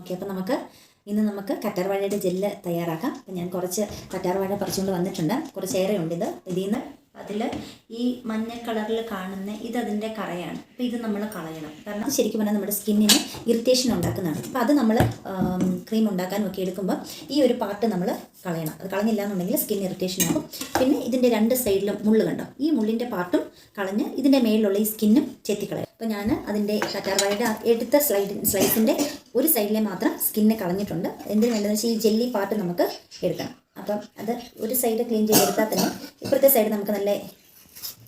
Okay അപ്പോൾ നമുക്ക് ഇന്ന് നമുക്ക് കറ്റാർവാഴയുടെ ജെല്ല് തയ്യാറാക്കാം. അപ്പം ഞാൻ കുറച്ച് കറ്റാർവാഴ പറിച്ചുകൊണ്ട് വന്നിട്ടുണ്ട്. കുറച്ചേറെ ഉണ്ട് ഇത്. ഇതിൽ നിന്ന് അതിൽ ഈ മഞ്ഞ കളറിൽ കാണുന്ന ഇത് അതിന്റെ കറയാണ്. അപ്പോൾ ഇത് നമ്മൾ കളയണം. കാരണം അത് ശരിക്കും പറഞ്ഞാൽ നമ്മുടെ സ്കിന്നിന് ഇറിറ്റേഷൻ ഉണ്ടാക്കുന്നതാണ്. അപ്പോൾ അത് നമ്മൾ ക്രീം ഉണ്ടാക്കാനൊക്കെ എടുക്കുമ്പോൾ ഈ ഒരു പാർട്ട് നമ്മൾ കളയണം. അത് കളഞ്ഞില്ല എന്നുണ്ടെങ്കിൽ സ്കിൻ ഇറിറ്റേഷൻ ആകും പിന്നെ ഇതിന്റെ രണ്ട് സൈഡിലും മുള്ള് കണ്ടോ? ഈ മുള്ളിന്റെ പാർട്ടും കളഞ്ഞ് ഇതിന്റെ മേളിലുള്ള ഈ സ്കിന്നും ചെത്തിക്കളയും അപ്പോൾ ഞാൻ അതിന്റെ കറ്റാർവാഴയുടെ എടുത്ത സ്ലൈഡ് സ്ലൈസിന്റെ ഒരു സൈഡിലെ മാത്രം സ്കിന്നെ കളഞ്ഞിട്ടുണ്ട്. എന്തിനു വേണ്ടതെന്ന് വെച്ചാൽ ഈ ജെല്ലി പാർട്ട് നമുക്ക് എടുക്കണം. അപ്പം അത് ഒരു സൈഡ് ക്ലീൻ ചെയ്തെടുത്താൽ തന്നെ ഇപ്പുറത്തെ സൈഡ് നമുക്ക് നല്ല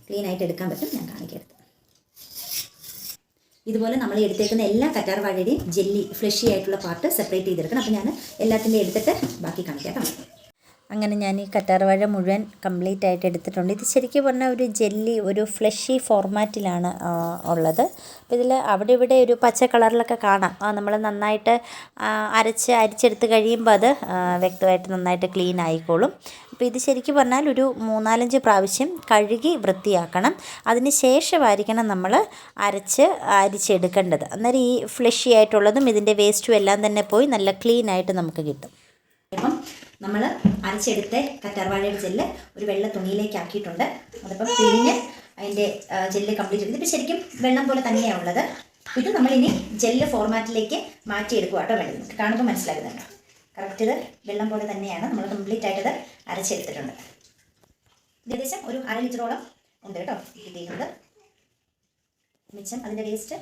ക്ലീൻ ആയിട്ട് എടുക്കാൻ പറ്റും. ഞാൻ കാണിക്കരുത്. ഇതുപോലെ നമ്മൾ എടുത്തേക്കുന്ന എല്ലാ കറ്റാർവാഴയുടെയും ജെല്ലി ഫ്ലഷി ആയിട്ടുള്ള പാർട്ട് സെപ്പറേറ്റ് ചെയ്തെടുക്കണം. അപ്പോൾ ഞാൻ എല്ലാത്തിന്റെയും എടുത്തിട്ട് ബാക്കി കാണിക്കാം കേട്ടോ. അങ്ങനെ ഞാൻ ഈ കറ്റാർവാഴ മുഴുവൻ കംപ്ലീറ്റ് ആയിട്ട് എടുത്തിട്ടുണ്ട്. ഇത് ശരിക്കും പറഞ്ഞാൽ ഒരു ജെല്ലി ഒരു ഫ്ലഷി ഫോർമാറ്റിലാണ് ഉള്ളത്. അപ്പോൾ ഇതിൽ അവിടെ ഇവിടെ ഒരു പച്ച കളറിലൊക്കെ കാണാം. നമ്മൾ നന്നായിട്ട് അരച്ച് അരിച്ചെടുത്ത് കഴിയുമ്പോൾ അത് വ്യക്തമായിട്ട് നന്നായിട്ട് ക്ലീൻ ആയിക്കോളും. അപ്പോൾ ഇത് ശരിക്കും പറഞ്ഞാൽ ഒരു മൂന്നാലഞ്ച് പ്രാവശ്യം കഴുകി വൃത്തിയാക്കണം. അതിന് ശേഷമായിരിക്കണം നമ്മൾ അരച്ച് അരിച്ചെടുക്കേണ്ടത്. അന്നേരം ഈ ഫ്ലഷി ആയിട്ടുള്ളതും ഇതിന്റെ വേസ്റ്റും എല്ലാം തന്നെ പോയി നല്ല ക്ലീൻ ആയിട്ട് നമുക്ക് കിട്ടും. നമ്മൾ അരച്ചെടുത്ത കറ്റാർവാഴയുടെ ജെല്ല് ഒരു വെള്ള തുണിയിലേക്ക് ആക്കിയിട്ടുണ്ട് അതിപ്പം പിഴിഞ്ഞ് അതിന്റെ ജെല്ല് കംപ്ലീറ്റ് ചെയ്ത് ഇപ്പം ശരിക്കും വെള്ളം പോലെ തന്നെയാണ് ഉള്ളത്. ഇത് നമ്മളിനി ജെല്ല് ഫോർമാറ്റിലേക്ക് മാറ്റിയെടുക്കുക കേട്ടോ വെള്ളം നമുക്ക് കാണുമ്പോൾ മനസ്സിലാകുന്നുണ്ട്. കറക്റ്റ് ഇത് വെള്ളം പോലെ തന്നെയാണ് നമ്മൾ കംപ്ലീറ്റ് ആയിട്ട് അരച്ചെടുത്തിട്ടുണ്ട്. ഏകദേശം ഒരു അര ലിറ്ററോളം ഉണ്ട് കേട്ടോ ഇത് ചെയ്യുന്നത് മിച്ചം അതിന്റെ വേസ്റ്റ്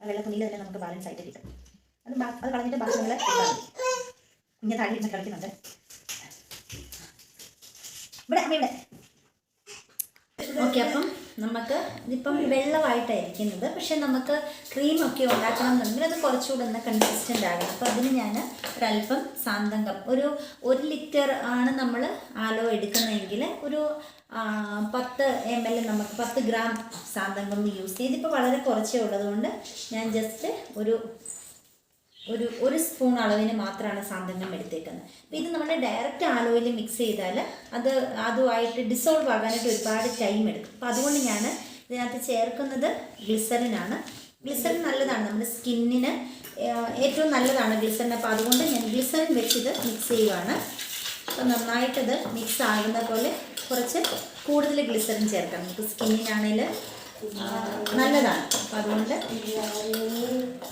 വെള്ള തുണിയിൽ തന്നെ നമുക്ക് ബാലൻസ് ആയിട്ട് കിട്ടും. അത് അത് കളഞ്ഞിട്ട് ബാക്കി നമ്മൾ കുഞ്ഞ് താഴെ കളിക്കുന്നുണ്ട്. ഇവിടെ ഇവിടെ. ഓക്കെ അപ്പം നമുക്ക് ഇതിപ്പം വെള്ളമായിട്ടായിരിക്കുന്നത്. പക്ഷെ നമുക്ക് ക്രീമൊക്കെ ഉണ്ടാക്കണം എന്നുണ്ടെങ്കിൽ അത് കുറച്ചുകൂടെ ഒന്ന് കൺസിസ്റ്റന്റ് ആകണം. അപ്പോൾ അതിന് ഞാൻ ഒരല്പം സാന്തങ്കം ഒരു ഒരു ലിറ്റർ ആണ് നമ്മൾ ആലോ എടുക്കുന്നതെങ്കിൽ ഒരു പത്ത് എം എൽ നമുക്ക് പത്ത് ഗ്രാം സാന്തങ്കം യൂസ് ചെയ്ത്. ഇപ്പോൾ വളരെ കുറച്ചേ ഉള്ളതുകൊണ്ട് ഞാൻ ജസ്റ്റ് ഒരു ഒരു ഒരു സ്പൂൺ അളവിന് മാത്രമാണ് സാന്തനം എടുത്തേക്കുന്നത്. അപ്പം ഇത് നമ്മൾ ഡയറക്റ്റ് ആലോയിൽ മിക്സ് ചെയ്താൽ അത് അതുമായിട്ട് ഡിസോൾവ് ആകാനായിട്ട് ഒരുപാട് ടൈം എടുക്കും. അപ്പം അതുകൊണ്ട് ഞാൻ ഇതിനകത്ത് ചേർക്കുന്നത് ഗ്ലിസറിനാണ് ഗ്ലിസറിൻ നല്ലതാണ്. നമ്മുടെ സ്കിന്നിന് ഏറ്റവും നല്ലതാണ് ഗ്ലിസറിൻ അപ്പോൾ അതുകൊണ്ട് ഞാൻ ഗ്ലിസറിൻ വെച്ചിത് മിക്സ് ചെയ്യുവാണ്. അപ്പോൾ നന്നായിട്ടത് മിക്സ് ആകുന്ന പോലെ കുറച്ച് കൂടുതൽ ഗ്ലിസറിൻ ചേർക്കാം നമുക്ക് സ്കിന്നിനാണെങ്കിൽ നല്ലതാണ്. അപ്പം അതുകൊണ്ട്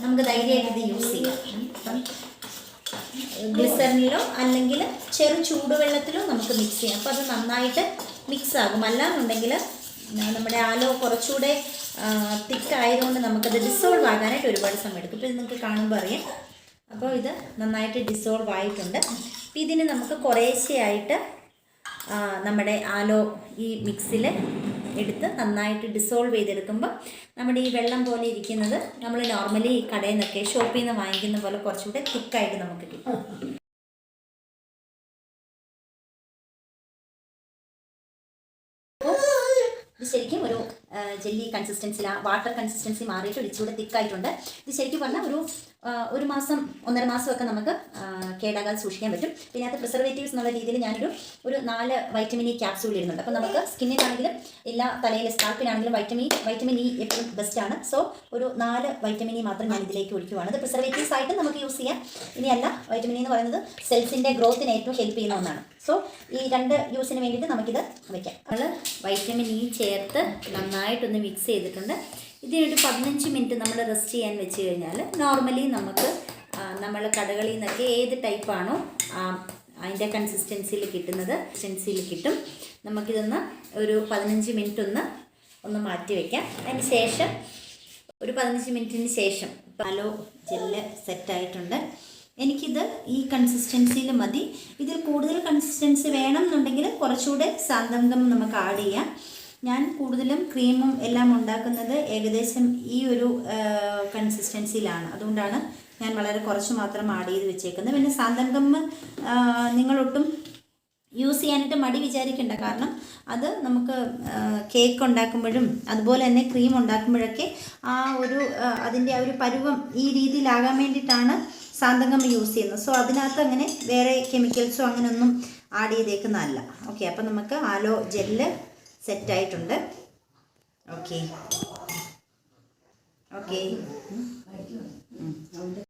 നമുക്ക് ധൈര്യമായിട്ട് ഇത് യൂസ് ചെയ്യാം. ഗ്ലിസറിനിലോ അല്ലെങ്കിൽ ചെറു ചൂടുവെള്ളത്തിലോ നമുക്ക് മിക്സ് ചെയ്യാം. അപ്പോൾ അത് നന്നായിട്ട് മിക്സ് ആകും. അല്ലാന്നുണ്ടെങ്കിൽ നമ്മുടെ ആലോ കുറച്ചുകൂടെ തിക്ക് ആയതുകൊണ്ട് നമുക്കത് ഡിസോൾവ് ആകാനായിട്ട് ഒരുപാട് സമയം എടുക്കും. ഇത് നിങ്ങൾക്ക് കാണുമ്പോൾ അറിയാം. അപ്പോൾ ഇത് നന്നായിട്ട് ഡിസോൾവ് ആയിട്ടുണ്ട്. അപ്പോൾ ഇതിന് നമുക്ക് കുറേശ്ശെയായിട്ട് നമ്മുടെ ആലോ ഈ മിക്സിൽ എടുത്ത് നന്നായിട്ട് ഡിസോൾവ് ചെയ്തെടുക്കുമ്പോൾ നമ്മുടെ ഈ വെള്ളം പോലെ ഇരിക്കുന്നത് നമ്മൾ നോർമലി കടയിൽ നിന്നൊക്കെ ഷോപ്പിൽ നിന്ന് വാങ്ങിക്കുന്ന പോലെ കുറച്ചുകൂടെ തിക്കായിട്ട് നമുക്ക് കിട്ടും. ഇത് ശരിക്കും ഒരു ജെല്ലി കൺസിസ്റ്റൻസിലാ വാട്ടർ കൺസിസ്റ്റൻസി മാറിയിട്ട് ഇച്ചിരി തിക്കായിട്ടുണ്ട് ഇത് ശരിക്കും പറഞ്ഞാൽ ഒരു ഒരു മാസം ഒന്നര മാസമൊക്കെ നമുക്ക് കേടാകാതെ സൂക്ഷിക്കാൻ പറ്റും. പിന്നെ അത് പ്രിസർവേറ്റീവ്സ് എന്നുള്ള രീതിയിൽ ഞാനൊരു ഒരു നാല് വൈറ്റമിൻ ഇ ക്യാപ്സൂൾ ഇടുന്നുണ്ട്. അപ്പോൾ നമുക്ക് സ്കിന്നിനാണെങ്കിലും എല്ലാ തലയിലെ സ്കാൽപ്പിനാണെങ്കിലും വൈറ്റമിൻ വൈറ്റമിൻ ഇ എപ്പോഴും ബെസ്റ്റ് ആണ്. സോ ഒരു നാല് വൈറ്റമിൻ ഇ മാത്രം ഞാൻ ഇതിലേക്ക് ഒഴിക്കുവാണ്. അത് പ്രിസർവേറ്റീവ്സ് ആയിട്ട് നമുക്ക് യൂസ് ചെയ്യാം. ഇനിയല്ല വൈറ്റമിൻ ഇ എന്ന് പറയുന്നത് സെൽസിന്റെ ഗ്രോത്തിന് ഏറ്റവും ഹെൽപ്പ് ചെയ്യുന്ന ഒന്നാണ്. സോ ഈ രണ്ട് യൂസിന് വേണ്ടിയിട്ട് നമുക്കിത് വയ്ക്കാം. നമ്മൾ വൈറ്റമിൻ ഇ ചേർത്ത് നന്നായിട്ടൊന്ന് മിക്സ് ചെയ്തിട്ടുണ്ട്. ഇതിനൊരു പതിനഞ്ച് മിനിറ്റ് നമ്മൾ റെസ്റ്റ് ചെയ്യാൻ വെച്ച് കഴിഞ്ഞാൽ നോർമലി നമുക്ക് നമ്മൾ കടകളിൽ നിന്നൊക്കെ ഏത് ടൈപ്പാണോ അതിന്റെ കൺസിസ്റ്റൻസിയിൽ കിട്ടുന്നത് കൺസിസ്റ്റൻസിയിൽ കിട്ടും. നമുക്കിതൊന്ന് ഒരു പതിനഞ്ച് മിനിറ്റ് ഒന്ന് ഒന്ന് മാറ്റി വയ്ക്കാം അതിന് ശേഷം ഒരു പതിനഞ്ച് മിനിറ്റിന് ശേഷം പാലോ ജെല്ല് സെറ്റായിട്ടുണ്ട് എനിക്കിത് ഈ കൺസിസ്റ്റൻസിയിൽ മതി. ഇതിൽ കൂടുതൽ കൺസിസ്റ്റൻസി വേണം എന്നുണ്ടെങ്കിൽ കുറച്ചുകൂടെ സാന്തങ്കം നമുക്ക് ആഡ് ചെയ്യാം. ഞാൻ കൂടുതലും ക്രീമും എല്ലാം ഉണ്ടാക്കുന്നത് ഏകദേശം ഈ ഒരു കൺസിസ്റ്റൻസിയിലാണ് അതുകൊണ്ടാണ് ഞാൻ വളരെ കുറച്ച് മാത്രം ആഡ് ചെയ്ത് വെച്ചേക്കുന്നത്. പിന്നെ സാന്തങ്കം ആ, നിങ്ങളൊട്ടും യൂസ് ചെയ്യാനായിട്ട് മടി വിചാരിക്കണ്ട. കാരണം അത് നമുക്ക് കേക്ക് ഉണ്ടാക്കുമ്പോഴും അതുപോലെ തന്നെ ക്രീം ഉണ്ടാക്കുമ്പോഴൊക്കെ ആ ഒരു അതിന്റെ ആ ഒരു പരുവം ഈ രീതിയിലാകാൻ വേണ്ടിയിട്ടാണ് സാന്തകം യൂസ് ചെയ്യുന്നത്. സോ അതിനകത്ത് അങ്ങനെ വേറെ കെമിക്കൽസോ അങ്ങനെയൊന്നും ആഡ് ചെയ്തേക്കുന്നതല്ല. ഓക്കെ അപ്പം നമുക്ക് ആലോ ജെല്ല് സെറ്റായിട്ടുണ്ട്. Okay okay